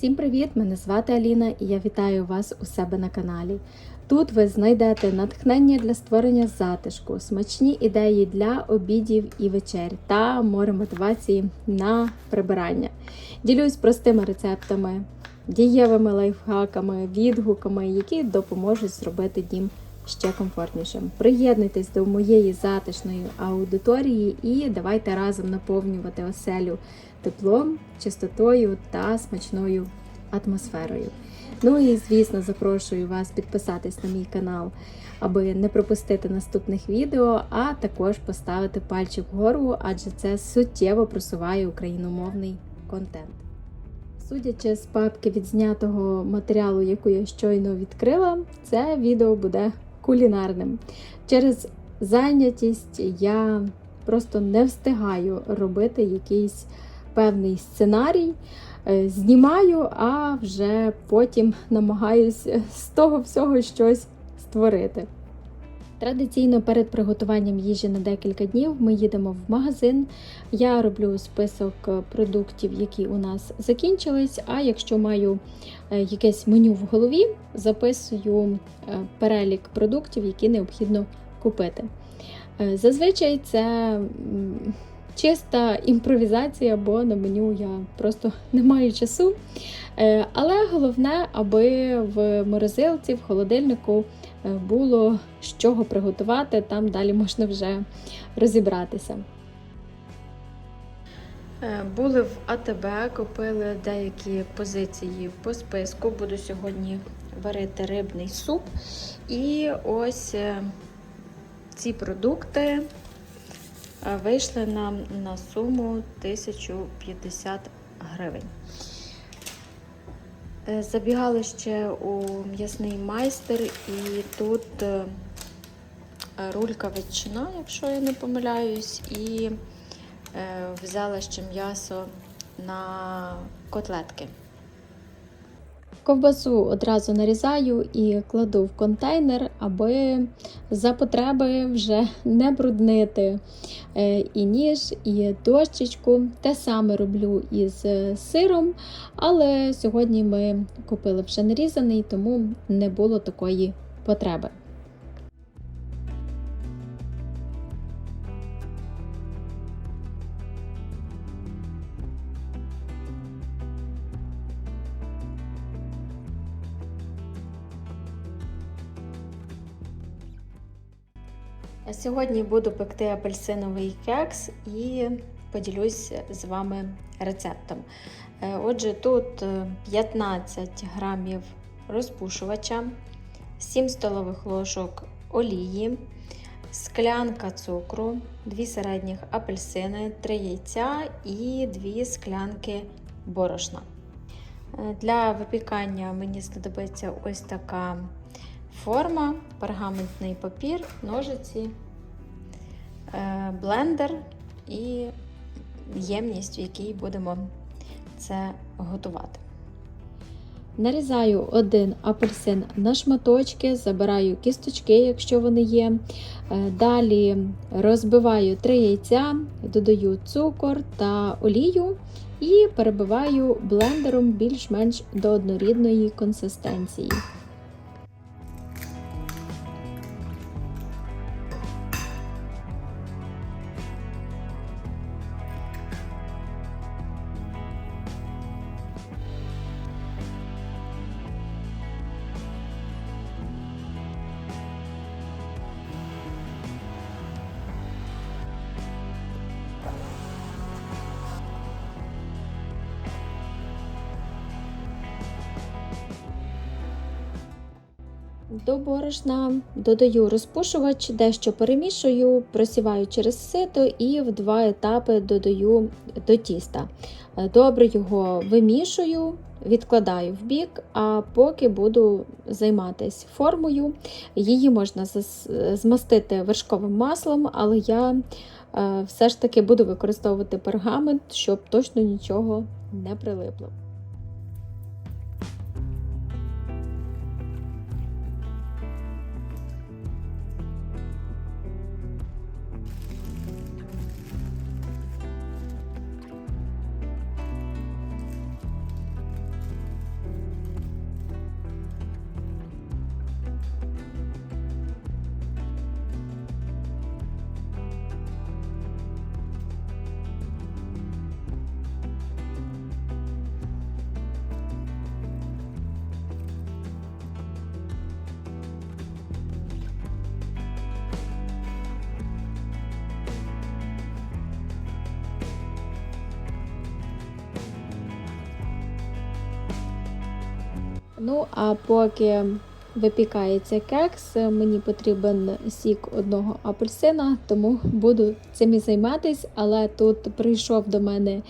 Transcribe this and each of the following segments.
Всім привіт! Мене звати Аліна і я вітаю вас у себе на каналі. Тут ви знайдете натхнення для створення затишку, смачні ідеї для обідів і вечер та море мотивації на прибирання. Ділюсь простими рецептами, дієвими лайфхаками, відгуками, які допоможуть зробити дім ще комфортнішим. Приєднуйтесь до моєї затишної аудиторії і давайте разом наповнювати оселю теплом, чистотою та смачною атмосферою. Ну і звісно, запрошую вас підписатись на мій канал, аби не пропустити наступних відео, а також поставити пальчик вгору, адже це суттєво просуває україномовний контент. Судячи з папки відзнятого матеріалу, яку я щойно відкрила, це відео буде кулінарним. Через зайнятість я просто не встигаю робити якийсь певний сценарій. Е, Знімаю, а вже потім намагаюся з того всього щось створити. Традиційно перед приготуванням їжі на декілька днів ми їдемо в магазин. Я роблю список продуктів, які у нас закінчились. А якщо маю е, якесь меню в голові, записую е, перелік продуктів, які необхідно купити. Е, Зазвичай це чиста імпровізація, бо на меню я просто не маю часу. Але головне, аби в морозилці, в холодильнику було з чого приготувати, там далі можна вже розібратися. Е, Були в АТБ, купили деякі позиції по списку. Буду сьогодні варити рибний суп. І ось е, ці продукти е, вийшли нам на суму 1050 гривень. Е, Забігали ще у м'ясний майстер, і тут е, рулька ветчина, якщо я не помиляюсь, і е, взяла ще м'ясо на котлетки. Ковбасу одразу нарізаю і кладу в контейнер, аби за потреби вже не бруднити е, і ніж, і дощечку. Те саме роблю із сиром, але сьогодні ми купили вже нарізаний, тому не було такої потреби. Сьогодні буду пекти апельсиновий кекс і поділюсь з вами рецептом. Е, Отже, тут е, 15 грамів розпушувача, 7 столових ложок олії, склянка цукру, 2 середніх апельсини, 3 яйця і 2 склянки борошна. Е, Для випікання мені знадобиться ось така форма, пергаментний папір, ножиці, е, блендер і ємність, в якій будемо це готувати. Нарізаю один апельсин на шматочки, забираю кісточки, якщо вони є. Е, Далі розбиваю три яйця, додаю цукор та олію і перебиваю блендером більш-менш до однорідної консистенції. До борошна додаю розпушувач, дещо перемішую, просіваю через сито і в два етапи додаю до тіста. Е, Добре його вимішую, відкладаю в бік, а поки буду займатися формою. Її можна змастити вершковим маслом, але я е, все ж таки буду використовувати пергамент, щоб точно нічого не прилипло. Ну, а поки випікається кекс, мені потрібен сік одного апельсина, тому буду цим і займатись. Але тут прийшов до мене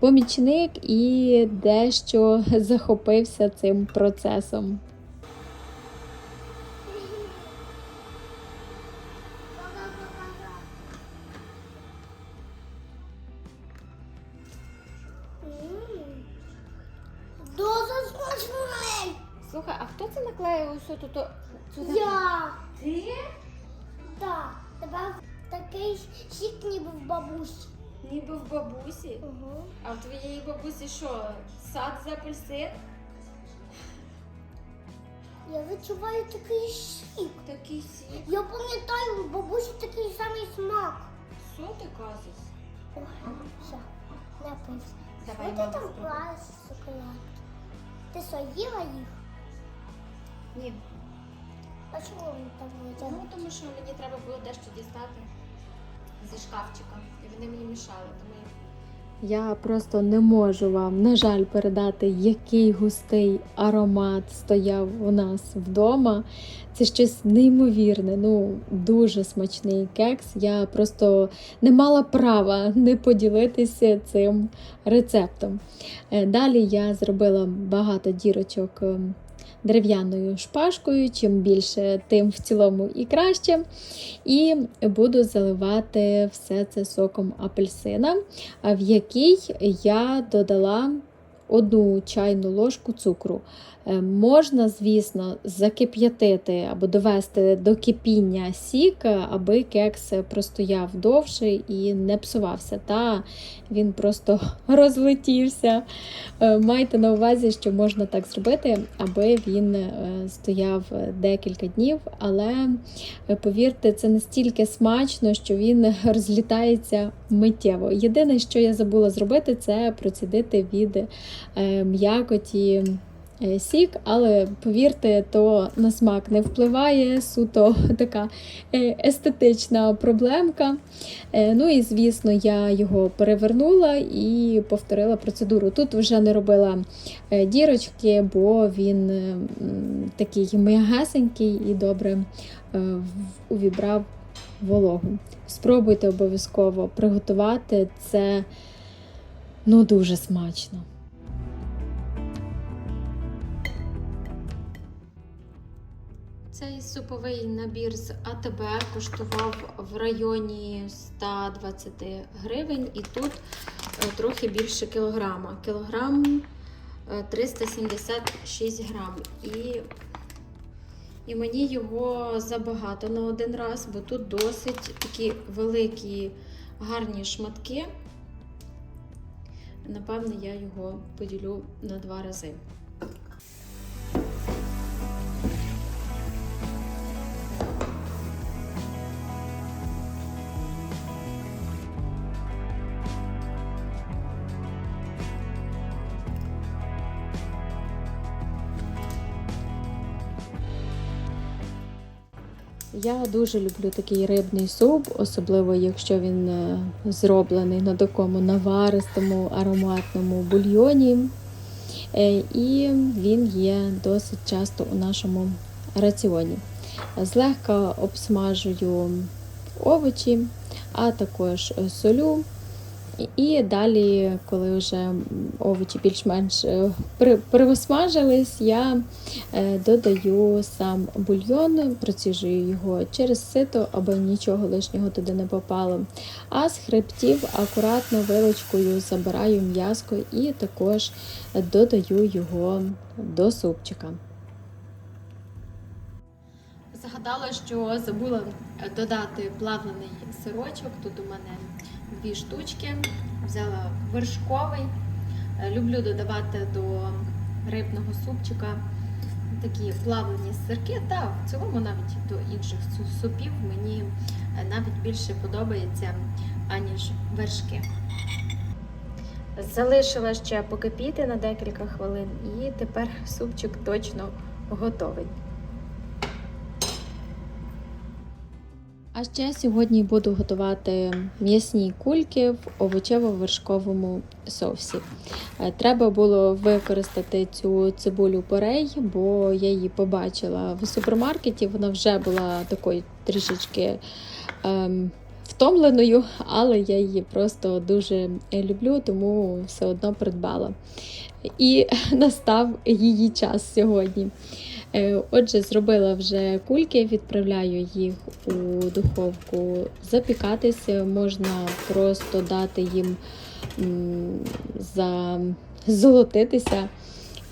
помічник і дещо захопився цим процесом. Твоєї бабусі що? Сад з апельсин? Я відчуваю такий сік. Такий сік. Я пам'ятаю, у бабусі такий самий смак. Що ти кажеш? Ой, все, напився. Давай, Що ти там спробуй. клаєш шоколадки? Ти що, їла їх? Ні. А чого вони там Ну, тому що мені треба було дещо дістати зі шкафчика. І вони мені мішали. Тому я просто не можу вам, на жаль, передати, який густий аромат стояв у нас вдома. Це щось неймовірне, ну дуже смачний кекс. Я просто не мала права не поділитися цим рецептом. Е, Далі я зробила багато дірочок ем, дерев'яною шпажкою. Чим більше, тим в цілому і краще. І буду заливати все це соком апельсина, в який я додала одну чайну ложку цукру. Е, Можна, звісно, закип'ятити або довести до кипіння сік, аби кекс простояв довше і не псувався. Та він просто розлетівся. Е, Майте на увазі, що можна так зробити, аби він е, стояв декілька днів, але повірте, це настільки смачно, що він розлітається миттєво. Єдине, що я забула зробити, це процідити від м'якоті. Е, Сік, але повірте, то на смак не впливає, суто така е, естетична проблемка. Е, Ну і звісно, я його перевернула і повторила процедуру. Тут вже не робила дірочки, бо він такий м'ягесенький і добре увібрав вологу. Спробуйте обов'язково приготувати це ну, дуже смачно. Цей суповий набір з АТБ коштував в районі 120 гривень, і тут е, трохи більше кілограма. Кілограм е, 376 грам. І, і мені його забагато на один раз, бо тут досить такі великі гарні шматки. Напевне, я його поділю на два рази. Я дуже люблю такий рибний суп, особливо якщо він е, зроблений на такому наваристому ароматному бульйоні. Е, І він є досить часто у нашому раціоні. Злегка обсмажую овочі, а також солю. І- далі, коли вже овочі більш-менш е, я е, додаю сам бульйон, проціжую його через сито, аби нічого лишнього туди не попало. А з хребтів акуратно вилочкою забираю м'язко і також додаю його до супчика. Згадала, що забула додати плавлений сирочок. Тут у мене дві штучки. Взяла вершковий. Е, Люблю додавати до рибного супчика такі плавлені сирки. Та в цілому навіть до інших супів мені е, навіть більше подобається, аніж вершки. Залишила ще покипіти на декілька хвилин, і тепер супчик точно готовий. А ще сьогодні буду готувати м'ясні кульки в овочево-вершковому соусі. Е, Треба було використати цю цибулю порей, бо я її побачила в супермаркеті. Вона вже була такою трішечки ем, втомленою, але я її просто дуже люблю, тому все одно придбала. І настав її час сьогодні. Е, Отже, зробила вже кульки, відправляю їх у духовку запікатися. Можна просто дати їм м, зазолотитися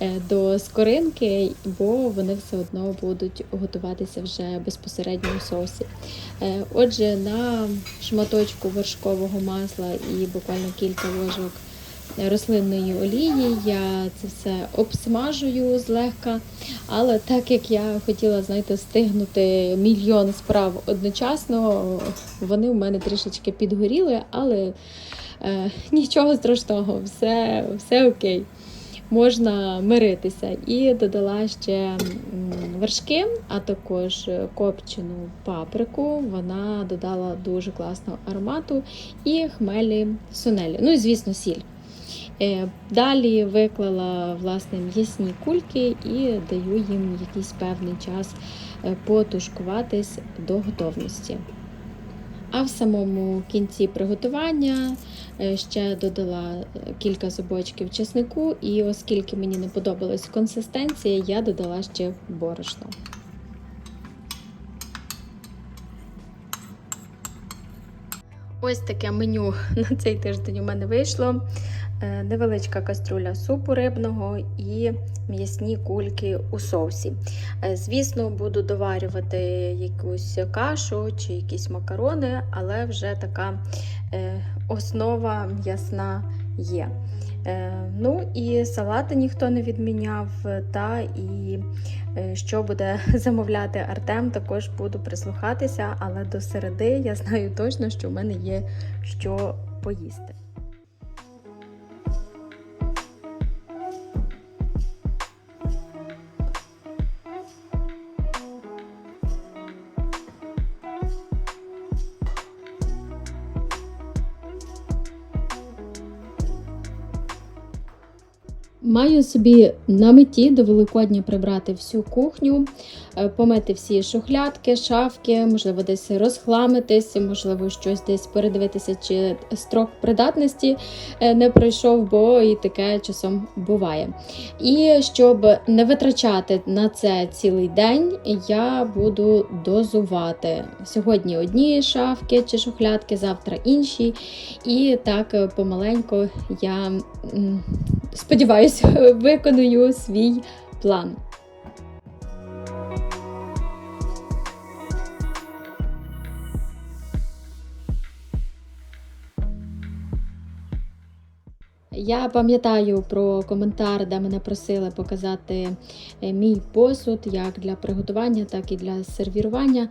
е, до скоринки, бо вони все одно будуть готуватися вже безпосередньо в соусі. Е, Отже, на шматочку вершкового масла і буквально кілька ложок рослинної олії. Я це все обсмажую злегка. Але так як я хотіла, знаєте, встигнути мільйон справ одночасно, вони в мене трішечки підгоріли, але е, нічого страшного, все, все окей. Можна миритися. І додала ще вершки, а також копчену паприку. Вона додала дуже класного аромату і хмелі сунелі. Ну і звісно, сіль. Е, Далі виклала власне м'ясні кульки і даю їм якийсь певний час е, потушкуватись до готовності. А в самому кінці приготування е, ще додала кілька зубочків чеснику, і оскільки мені не подобалась консистенція, я додала ще борошно. Ось таке меню на цей тиждень у мене вийшло. Е, Невеличка каструля супу рибного і м'ясні кульки у соусі. Е, Звісно, буду доварювати якусь кашу чи якісь макарони, але вже така е, основа м'ясна є. Ну і салати ніхто не відміняв. Та і що буде замовляти Артем, також буду прислухатися, але до середи я знаю точно, що в мене є що поїсти. Маю собі на меті до Великодня прибрати всю кухню, е, помити всі шухлядки, шафки, можливо, десь розхламитись, можливо, щось десь передивитися, чи строк придатності е, не пройшов, бо і таке часом буває. І щоб не витрачати на це цілий день, я буду дозувати сьогодні одні шафки чи шухлядки, завтра інші. І так е, помаленьку я м, сподіваюся, виконую свій план. Я пам'ятаю про коментар, де мене просили показати е, мій посуд як для приготування, так і для сервірування.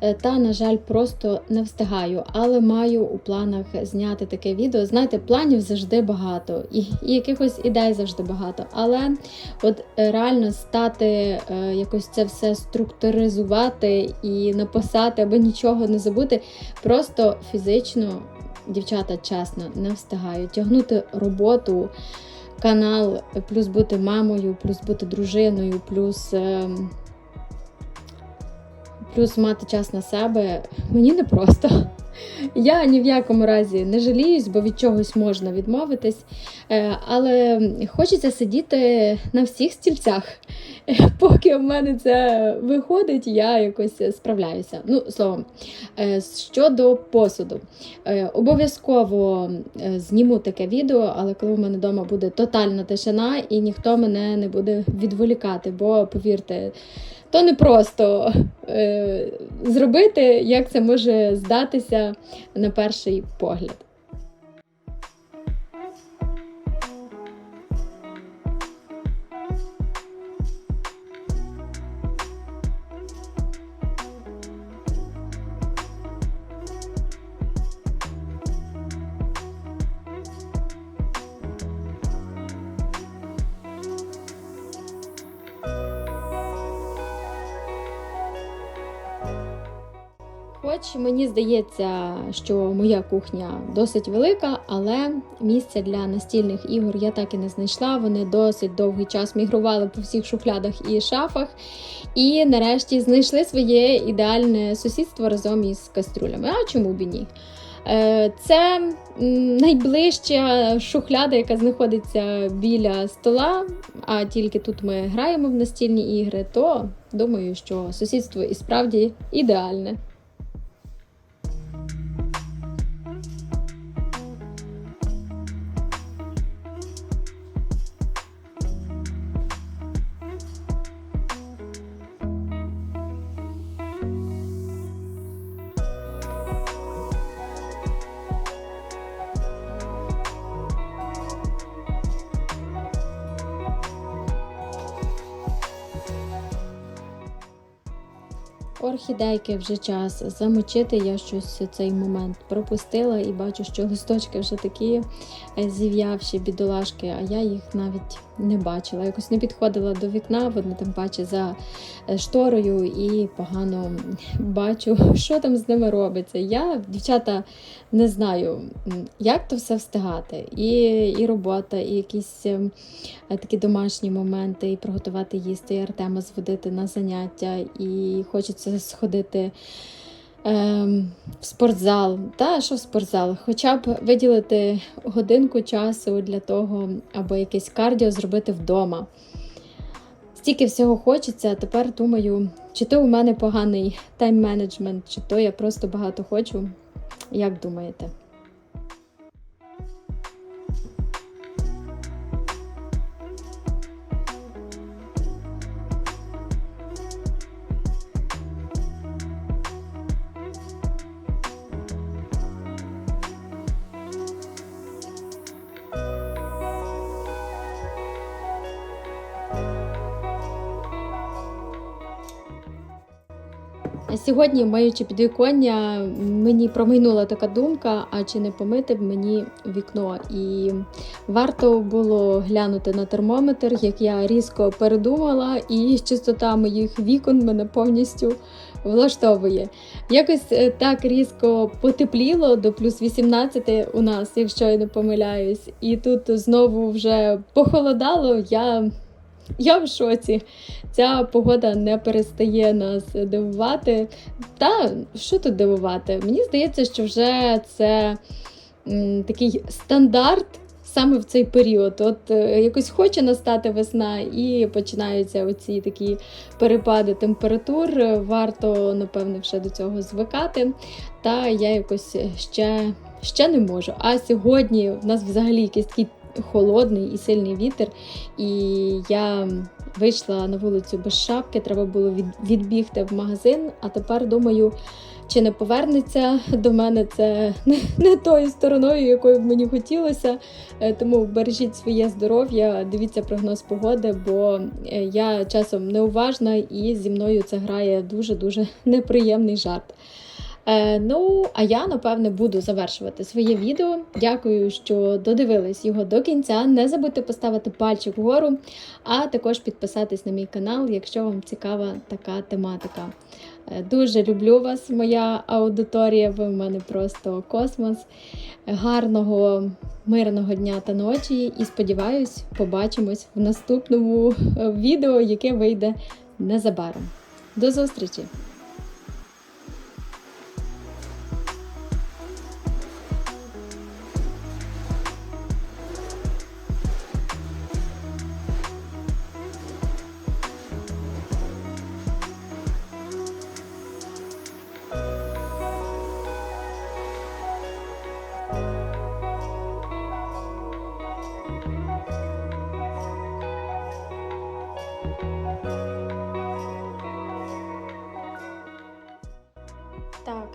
Е, Та, на жаль, просто не встигаю, але маю у планах зняти таке відео. Знаєте, планів завжди багато, і, і якихось ідей завжди багато. Але от е, реально стати якось це все структуризувати і написати, аби нічого не забути, просто фізично дівчата чесно не встигають тягнути роботу, канал, плюс бути мамою, плюс бути дружиною, плюс, ем, плюс мати час на себе. Мені не просто. Я ні в якому разі не жаліюсь, бо від чогось можна відмовитись. Е, Але хочеться сидіти на всіх стільцях. Поки в мене це виходить, я якось справляюся. Ну, словом, е, щодо посуду, Е, обов'язково зніму таке відео, але коли в мене вдома буде тотальна тишина і ніхто мене не буде відволікати, бо повірте, то не просто е, зробити, як це може здатися на перший погляд. Хоч мені здається, що моя кухня досить велика, але місця для настільних ігор я так і не знайшла. Вони досить довгий час мігрували по всіх шухлядах і шафах. І нарешті знайшли своє ідеальне сусідство разом із каструлями. А чому б і ні? Е, Це найближча шухляда, яка знаходиться біля стола. А тільки тут ми граємо в настільні ігри, то думаю, що сусідство і справді ідеальне. Орхідейки вже час замочити. Я щось цей момент пропустила і бачу, що листочки вже такі е, зів'явші бідолашки, а я їх навіть не бачила. Якось не підходила до вікна, вони тим паче за е, шторою і погано бачу, що там з ними робиться. Я, дівчата, не знаю, як то все встигати. І, і робота, і якісь ем, е, такі домашні моменти, і приготувати їсти, і Артема зводити на заняття, і хочеться сходити. Ем, В спортзал, та що в спортзал, хоча б виділити годинку часу для того, аби якесь кардіо зробити вдома. Стільки всього хочеться, а тепер думаю, чи то у мене поганий тайм-менеджмент, чи то я просто багато хочу. Як думаєте? Сьогодні, маючи підвіконня, мені промайнула така думка, а чи не помити б мені вікно. І варто було глянути на термометр, як я різко передумала, і чистота моїх вікон мене повністю влаштовує. Якось е, так різко потепліло до плюс 18 у нас, якщо я не помиляюсь. І тут знову вже похолодало. Я, я в шоці. Ця погода не перестає нас дивувати. Та що тут дивувати? Мені здається, що вже це м, такий стандарт. Саме в цей період, от е, якось хоче настати весна, і починаються оці такі перепади температур. Варто, напевне, вже до цього звикати. Та я якось ще, ще не можу. А сьогодні в нас взагалі якийсь такий холодний і сильний вітер, і я вийшла на вулицю без шапки, треба було від, відбігти в магазин. А тепер думаю, чи не повернеться до мене це не, не тою стороною, якою б мені хотілося. Е, Тому бережіть своє здоров'я, дивіться прогноз погоди, бо е, я часом неуважна і зі мною це грає дуже-дуже неприємний жарт. Е, ну, а я напевне буду завершувати своє відео. Дякую, що додивились його до кінця. Не забудьте поставити пальчик вгору, а також підписатись на мій канал, якщо вам цікава така тематика. Е, Дуже люблю вас, моя аудиторія. Ви в мене просто космос. Гарного, мирного дня та ночі. І сподіваюсь, побачимось в наступному е, відео, яке вийде незабаром. До зустрічі!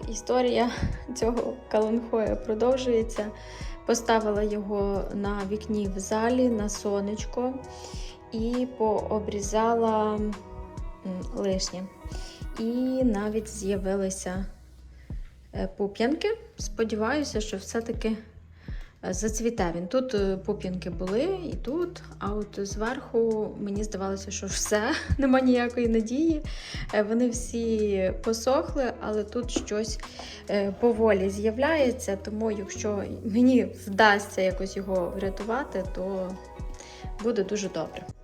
Історія цього каланхоя продовжується. Поставила його на вікні в залі на сонечко і пообрізала лишнє. І навіть з'явилися е, пуп'янки. Сподіваюся, що все-таки зацвіте він. Тут е, пуп'янки були і тут, а от зверху мені здавалося, що все, нема ніякої надії. Е, Вони всі посохли, але тут щось е, поволі з'являється. Тому, якщо мені вдасться якось його врятувати, то буде дуже добре.